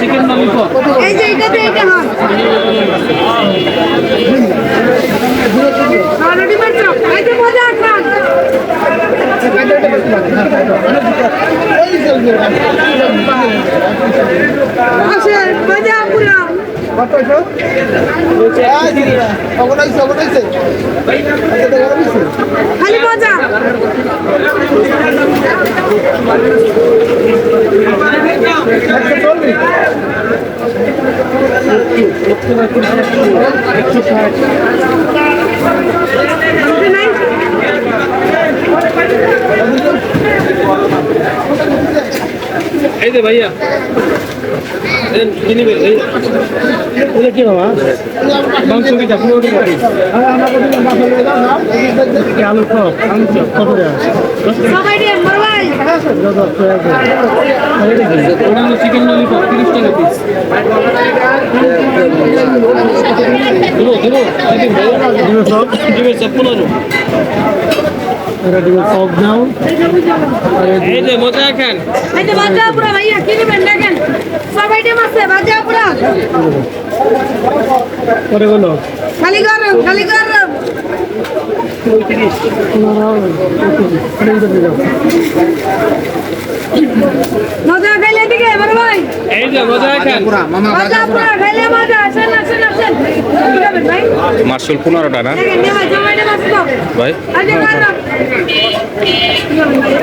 Chicken lollipop এই যে এটাতে এটা হ্যাঁ রেডিমেড চপ এই যে মজা খান আসে মজা পুরা খালি মজা। এই যে ভাইয়া। আলু চপ আলু চপ কত চিকেন ললিপপ তিরিশ টাকা পিস দেবো সব দিবে সব এটা দিবে সব নাও এই যে মজা খান এই যে বাজা পুরা ভাইয়া কি নেবেন দেখেন? সব আইটেম আছে বাজা পুরা। পরে বলো। খালি গরম খালি গরম। মজা ভাই এই যে মজা খান মার্শাল পনেরোটা না? ভাই।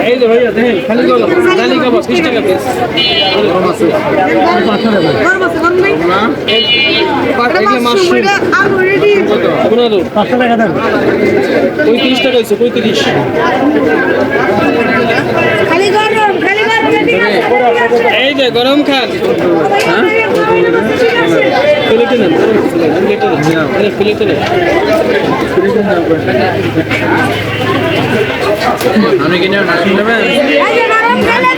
এই যে ভাইয়া দেখেন খালি গলো খালি কাবাব বিশ টাকা পিস পনেরো। পঁয়ত্রিশ টাকা হয়েছে পঁয়ত্রিশ খালি গরম খালি গরম রেডি আছে এই যে গরম খান। প্লেটে নেন প্লেটে নেন প্লেটে নেন আমি কিনে মাশরুম নেবেন এই যে গরম খাইলে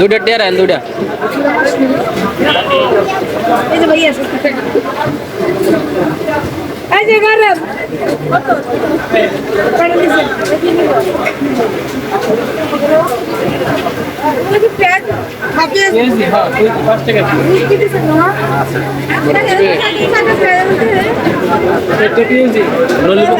দুটা টেরা দুটা এই যে গরম হাফিজ পাঁচ টাকা মিষ্টি দিছে না একটা পেয়েছি ললিপপ